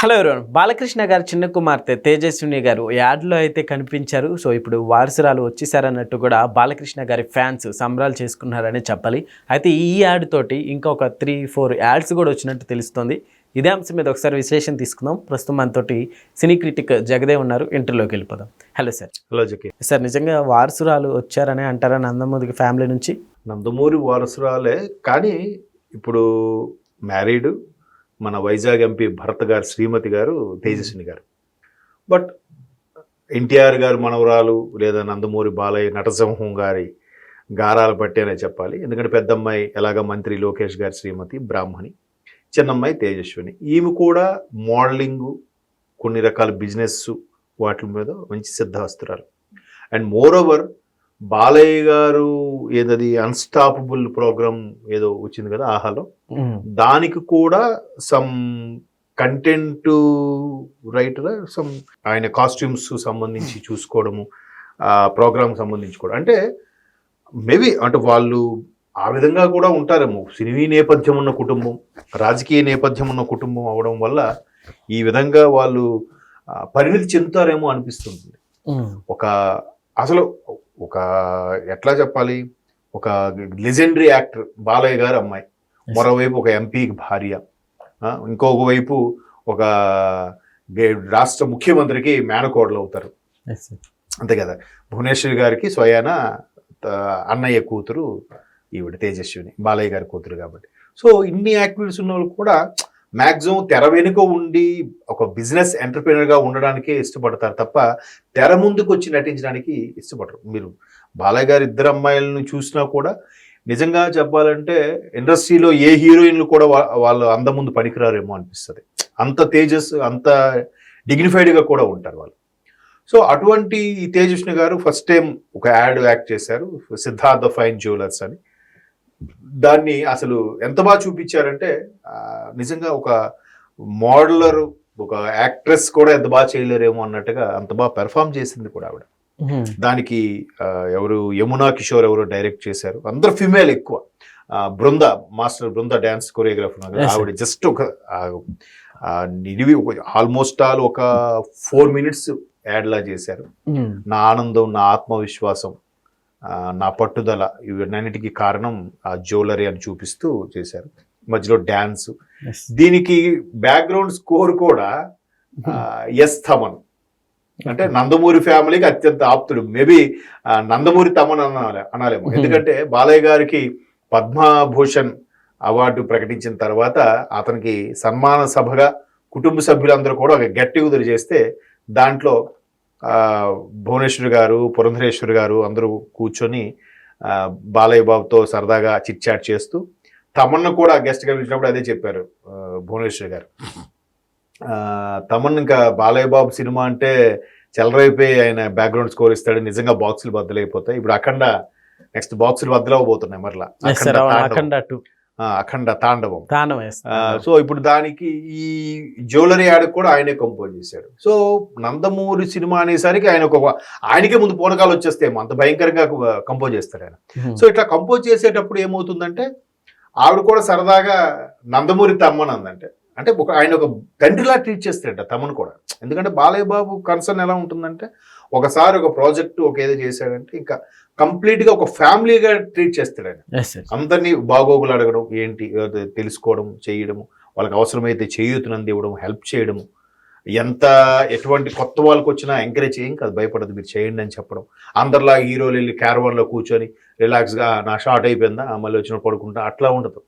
Hello everyone Balakrishna గారు చిన్న కుమార్తె తేజస్విని గారు యాడ్లో అయితే కనిపించారు. సో ఇప్పుడు వారసురాలు వచ్చేసారన్నట్టు కూడా బాలకృష్ణ గారి ఫ్యాన్స్ సంబరాలు చేసుకున్నారని చెప్పాలి. అయితే ఈ యాడ్ తోటి ఇంకా ఒక త్రీ ఫోర్ యాడ్స్ కూడా వచ్చినట్టు తెలుస్తుంది. ఇదే అంశం మీద ఒకసారి విశ్లేషణ తీసుకుందాం. ప్రస్తుతం మనతోటి సినీ క్రిటిక్ జగదేవ్ ఉన్నారు. ఇంటర్లోకి వెళ్ళిపోదాం. Hello sir hello Jaki. Sir నిజంగా వారసురాలు వచ్చారని అంటారా నందమూరికి ఫ్యామిలీ నుంచి? నందమూరి వారసురాలే కానీ ఇప్పుడు మ్యారీడ్ మన వైజాగ్ ఎంపీ భరత్ గారు శ్రీమతి గారు తేజస్విని గారు. బట్ ఎన్టీఆర్ గారు మనవరాలు లేదా నందమూరి బాలయ్య నటసింహం గారి గారాలు పట్టేనే చెప్పాలి. ఎందుకంటే పెద్దమ్మాయి ఎలాగ మంత్రి లోకేష్ గారి శ్రీమతి బ్రాహ్మణి. చిన్నమ్మాయి తేజస్విని. ఈమె కూడా మోడలింగు కొన్ని రకాల బిజినెస్ వాటి మీద మంచి సిద్ధాస్తురాలు. And more over Balayya garu ఏదది అన్స్టాపబుల్ ప్రోగ్రామ్ ఏదో వచ్చింది కదా ఆహాలో. దానికి కూడా సమ్ కంటెంట్ రైటర్ సమ్ ఆయన కాస్ట్యూమ్స్ సంబంధించి చూసుకోవడము ఆ ప్రోగ్రామ్ సంబంధించి కూడా అంటే మేబీ అంటే వాళ్ళు ఆ విధంగా కూడా ఉంటారేమో. సినీ నేపథ్యం ఉన్న కుటుంబం రాజకీయ నేపథ్యం ఉన్న కుటుంబం అవడం వల్ల ఈ విధంగా వాళ్ళు పరిణితి చెందుతారేమో అనిపిస్తుంది. ఒక అసలు ఒక ఎట్లా చెప్పాలి? ఒక లెజెండరీ యాక్టర్ బాలయ్య గారు అమ్మాయి. మరోవైపు ఒక ఎంపీకి భార్య. ఇంకొక వైపు ఒక రాష్ట్ర ముఖ్యమంత్రికి మేనకోడలు అవుతారు. అంతే కదా. భువనేశ్వరి గారికి స్వయాన అన్నయ్య కూతురు ఈవిడ తేజస్విని బాలయ్య గారి కూతురు కాబట్టి. సో ఇన్ని యాక్టివిటీస్ ఉన్న వాళ్ళు కూడా మ్యాక్సిమం తెర వెనుక ఉండి ఒక బిజినెస్ ఎంటర్ప్రీనర్గా ఉండడానికే ఇష్టపడతారు తప్ప తెర ముందుకు వచ్చి నటించడానికి ఇష్టపడరు. మీరు బాలయ్య గారి ఇద్దరు అమ్మాయిలను చూసినా కూడా నిజంగా చెప్పాలంటే ఇండస్ట్రీలో ఏ హీరోయిన్లు కూడా వాళ్ళు అంద ముందు పనికిరారేమో అనిపిస్తుంది. అంత తేజస్ అంత డిగ్నిఫైడ్గా కూడా ఉంటారు వాళ్ళు. సో అటువంటి ఈ గారు ఫస్ట్ టైం ఒక యాడ్ యాక్ట్ చేశారు సిద్ధార్థ ఫైన్ జ్యువెలర్స్ అని. దాన్ని అసలు ఎంత బాగా చూపించారంటే నిజంగా ఒక మోడలర్ ఒక యాక్ట్రెస్ కూడా ఎంత బాగా చేయలేరేమో అన్నట్టుగా అంత బాగా పెర్ఫామ్ చేసింది కూడా ఆవిడ. దానికి ఎవరు యమునా కిషోర్ ఎవరు డైరెక్ట్ చేశారు. అందరు ఫిమేల్ ఎక్కువ. Brinda master Brinda dance choreographer. ఆవిడ జస్ట్ ఒక నిడివి ఆల్మోస్ట్ ఆల్ ఒక ఫోర్ మినిట్స్ యాడ్ లా చేశారు నా ఆనందం నా ఆత్మవిశ్వాసం నా పట్టుదల ఇవన్నిటికీ కారణం ఆ జ్యువెలరీ అని చూపిస్తూ చేశారు. మధ్యలో డ్యాన్స్. దీనికి బ్యాక్గ్రౌండ్ స్కోర్ కూడా ఎస్ థమన్ అంటే నందమూరి ఫ్యామిలీకి అత్యంత ఆప్తుడు. మేబీ నందమూరి తమన్ అనాలే అనాలేమో. Mhm. ఎందుకంటే బాలయ్య గారికి పద్మభూషణ్ అవార్డు ప్రకటించిన తర్వాత అతనికి సన్మాన సభగా కుటుంబ సభ్యులందరూ కూడా ఒక గట్టి కుదురు చేస్తే దాంట్లో భువనేశ్వర్ గారు పురంధరేశ్వర్ గారు అందరూ కూర్చొని బాలయ్య బాబుతో సరదాగా చిట్ చాట్ చేస్తూ తమన్ను కూడా గెస్ట్గా పిలిచినప్పుడు అదే చెప్పారు భువనేశ్వర్ గారు. ఆ, తమన్ ఇంకా బాలయ్య బాబు సినిమా అంటే చెలరైపోయి ఆయన బ్యాక్గ్రౌండ్ స్కోర్ ఇస్తాడు నిజంగా బాక్సులు బద్దలైపోతాయి. ఇప్పుడు అఖండ నెక్స్ట్ బాక్సులు బద్దలవబోతున్నాయి మరలా. అఖండ టూ అఖండ తాండవం. వేస్తాను సో ఇప్పుడు దానికి ఈ జ్యువెలరీ యాడ్ కూడా ఆయనే కంపోజ్ చేశాడు. సో నందమూరి సినిమా అనేసరికి ఆయన ఒక ఆయనకే ముందు పూనకాలు వచ్చేస్తేమో అంత భయంకరంగా కంపోజ్ చేస్తాడు ఆయన. సో ఇట్లా కంపోజ్ చేసేటప్పుడు ఏమవుతుందంటే ఆవిడ కూడా సరదాగా నందమూరి తమ్మని అందంటే అంటే ఒక ఆయన ఒక తండ్రిలా ట్రీట్ చేస్తాడట తమను కూడా. ఎందుకంటే బాలయ్య బాబు కన్సర్న్ ఎలా ఉంటుందంటే ఒకసారి ఒక ప్రాజెక్ట్ ఒక ఏదో చేశాడంటే ఇంకా complete గా ఒక ఫ్యామిలీగా ట్రీట్ చేస్తాడు ఆయన. అందరినీ బాగోగులు అడగడం ఏంటి తెలుసుకోవడం చేయడము వాళ్ళకి అవసరమైతే చేయూతనంది ఇవ్వడం హెల్ప్ చేయడము. ఎంత ఎటువంటి కొత్త వాళ్ళకి వచ్చినా ఎంకరేజ్ చేయం కాదు భయపడదు మీరు చేయండి అని చెప్పడం. అందరిలా హీరోలు వెళ్ళి క్యారవాన్లో కూర్చొని రిలాక్స్గా నా షార్ట్ అయిపోయిందా? మళ్ళీ వచ్చిన పడుకుంటా? అట్లా ఉండదు.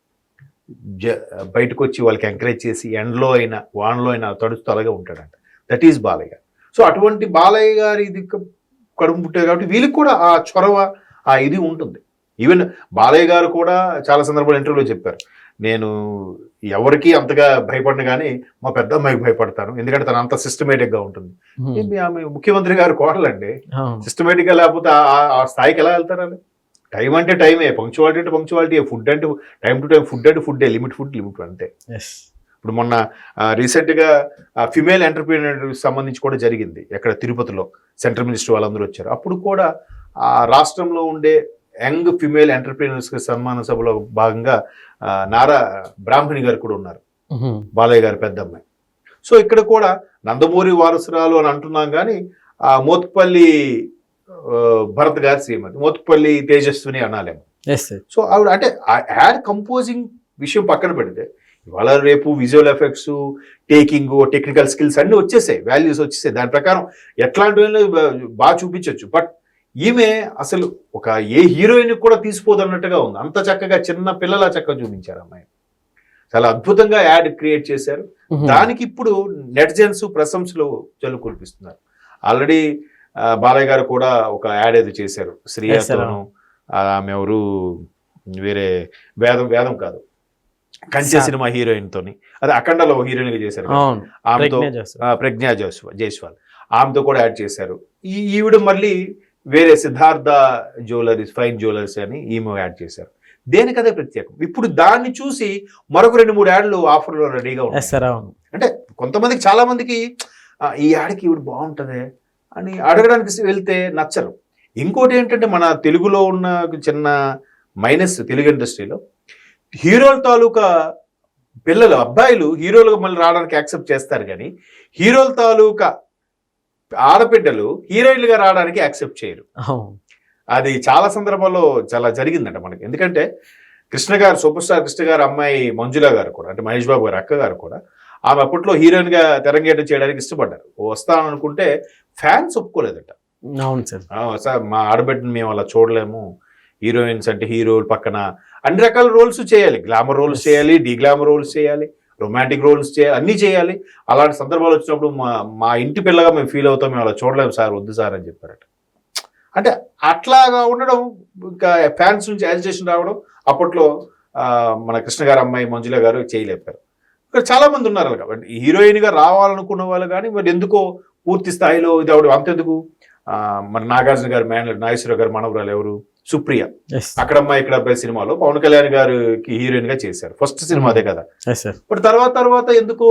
జ బయటకు వచ్చి వాళ్ళకి ఎంకరేజ్ చేసి ఎండలో అయినా వానలో అయినా తడుస్తూ అలాగే ఉంటాడంట. That is Balayya. సో అటువంటి బాలయ్య గారి ఇది కడుపు పుట్టారు కాబట్టి వీళ్ళకి కూడా ఆ చొరవ ఆ ఇది ఉంటుంది. ఈవెన్ బాలయ్య గారు కూడా చాలా సందర్భాలు ఇంటర్వ్యూలో చెప్పారు. నేను ఎవరికి అంతగా భయపడను కానీ మా పెద్ద అమ్మాయికి భయపడతాను. ఎందుకంటే తను అంత సిస్టమేటిక్గా ఉంటుంది. ఏంటి ఆమె ముఖ్యమంత్రి గారు కోడలండి సిస్టమేటిక్గా లేకపోతే ఆ- స్థాయికి ఎలా వెళ్తారండి టైం అంటే టైమే పంక్చువాలిటీ అంటే పంక్చువాలిటీ ఫుడ్ అంటే టైం టు టైం ఫుడ్ అంటే ఫుడ్ లిమిట్ ఫుడ్ లిమిట్ అంతే. ఎస్ ఇప్పుడు మొన్న ఆ, recent గా ఫిమేల్ ఎంటర్ప్రీనర్ సంబంధించి కూడా జరిగింది ఎక్కడ తిరుపతిలో సెంట్రల్ మినిస్టర్ వాళ్ళందరూ వచ్చారు. అప్పుడు కూడా ఆ రాష్ట్రంలో ఉండే యంగ్ ఫిమేల్ ఎంటర్ప్రీనర్స్ సన్మాన సభలో భాగంగా నారా బ్రాహ్మణి గారు కూడా ఉన్నారు. బాలయ్య గారి పెద్ద అమ్మాయి. సో ఇక్కడ కూడా నందమూరి వారసురాలు అని అంటున్నాం కానీ ఆ మోత్పల్లి భరత్ గారి శ్రీమతి మోత్పల్లి తేజస్విని అనాలేమో. సో ఆవిడ అంటే ఆ యాడ్ కంపోజింగ్ విషయం పక్కన పెడితే ఇవాళ రేపు visual effects taking technical skills అన్ని వచ్చేసాయి వాల్యూస్ వచ్చేసాయి. దాని ప్రకారం ఎట్లాంటివి బాగా చూపించవచ్చు బట్ ఈమె అసలు ఒక ఏ హీరోయిన్ కూడా తీసిపోదు అన్నట్టుగా ఉంది. అంత చక్కగా చిన్న పిల్లల చక్కగా చూపించారు అమ్మాయి. చాలా అద్భుతంగా యాడ్ క్రియేట్ చేశారు. దానికి ఇప్పుడు నెటిజన్స్ ప్రశంసలు జల్లు కురిపిస్తున్నారు. ఆల్రెడీ బాలయ్య గారు కూడా ఒక యాడ్ ఏదో చేశారు. శ్రీయాతోను ఆమె ఎవరు? వేరే వేదం వేదం కాదు. కంచె సినిమా హీరోయిన్ తోని అదే అఖండలో హీరోయిన్గా చేశారు ఆమెతో ప్రజ్ఞ జైస్వాల్. జైస్వాల్ ఆమెతో కూడా యాడ్ చేశారు. ఈ ఈవిడ మళ్ళీ వేరే సిద్ధార్థ జ్యువెలరీస్ ఫైన్ జ్యువెలర్స్ అని ఈమె యాడ్ చేశారు. దేనికదే ప్రత్యేకం? ఇప్పుడు దాన్ని చూసి మరొక రెండు మూడు యాడ్లు ఆఫర్లో రెడీగా ఉన్నాయి. అంటే కొంతమందికి చాలా మందికి ఈ యాడ్కి ఈవిడ బాగుంటదే అని అడగడానికి వెళ్తే నచ్చరు. ఇంకోటి ఏంటంటే మన తెలుగులో ఉన్న చిన్న మైనస్ తెలుగు ఇండస్ట్రీలో హీరోల తాలూకా పిల్లలు అబ్బాయిలు హీరోలుగా మళ్ళీ రావడానికి యాక్సెప్ట్ చేస్తారు కానీ హీరోల తాలూకా ఆడబిడ్డలు హీరోయిన్లుగా రావడానికి యాక్సెప్ట్ చేయరు. అది చాలా సందర్భాల్లో చాలా జరిగిందంట మనకి. ఎందుకంటే కృష్ణ గారు సూపర్ స్టార్ కృష్ణ గారు అమ్మాయి మంజుల గారు కూడా అంటే మహేష్ బాబు గారు అక్క గారు కూడా ఆమె అప్పట్లో హీరోయిన్గా తెరంగేటం చేయడానికి ఇష్టపడ్డారు. వస్తాను అనుకుంటే ఫ్యాన్స్ ఒప్పుకోలేదట. అవును సార్. "ఆ, సార్ మా ఆడబిడ్డని మేము అలా చూడలేము హీరోయిన్స్ అంటే హీరోలు పక్కన అన్ని రకాల రోల్స్ చేయాలి. Glamour roles. చేయాలి డీ గ్లామర్ రోల్స్ చేయాలి రొమాంటిక్ రోల్స్ చేయాలి అన్నీ చేయాలి. అలాంటి సందర్భాలు వచ్చినప్పుడు మా మా ఇంటి పిల్లగా మేము ఫీల్ అవుతాం మేము అలా చూడలేము సార్ వద్దు సార్ అని చెప్పారట. అంటే అట్లాగా ఉండడం ఇంకా ఫ్యాన్స్ నుంచి యాజిటేషన్ రావడం అప్పట్లో మన కృష్ణ గారు అమ్మాయి మంజుల గారు చేయలేపారు ఇక్కడ చాలా మంది ఉన్నారు కాబట్టి హీరోయిన్గా రావాలనుకున్న వాళ్ళు కానీ మరి ఎందుకో పూర్తి స్థాయిలో ఇది అవడం అంతెందుకు? మన నాగార్జున గారు మేనల్ నాగేశ్వర గారు మనవరాలు ఎవరు? సుప్రియ. అక్కడమ్మ ఇక్కడ అబ్బాయి సినిమాలో పవన్ కళ్యాణ్ గారికి హీరోయిన్గా చేశారు. ఫస్ట్ సినిమా అదే కదా. బట్ తర్వాత తర్వాత ఎందుకో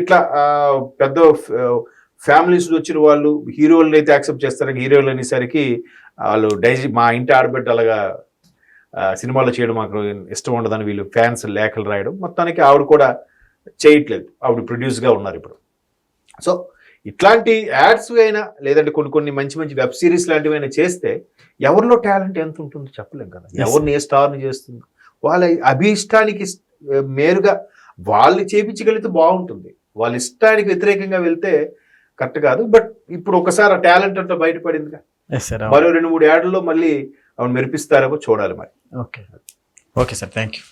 ఇట్లా పెద్ద ఫ్యామిలీస్ వచ్చిన వాళ్ళు హీరోలను అయితే యాక్సెప్ట్ చేస్తారు. హీరోలు అనేసరికి వాళ్ళు డైజీ మా ఇంటి ఆడబిడ్డ అలాగా సినిమాలో చేయడం మాకు ఇష్టం ఉండదని వీళ్ళు ఫ్యాన్స్ లేఖలు రాయడం. మొత్తానికి ఆవిడ కూడా చేయట్లేదు. ఆవిడ produce గా ఉన్నారు ఇప్పుడు. సో ఇట్లాంటి యాడ్స్ అయినా లేదంటే కొన్ని కొన్ని మంచి మంచి వెబ్ సిరీస్ లాంటివి అయినా చేస్తే ఎవరిలో టాలెంట్ ఎంత ఉంటుందో చెప్పలేం కదా. ఎవరిని ఏ స్టార్ని చేస్తుంది. వాళ్ళ అభిష్టానికి మేరుగా వాళ్ళు చేపించగలిగితే బాగుంటుంది. వాళ్ళ ఇష్టానికి వ్యతిరేకంగా వెళ్తే కరెక్ట్ కాదు. బట్ ఇప్పుడు ఒకసారి ఆ టాలెంట్ అంతా బయటపడిందిగా. మరో రెండు మూడు యాడ్లలో మళ్ళీ ఆవిడ మెరిపిస్తారేమో చూడాలి మరి. Okay okay sir thank you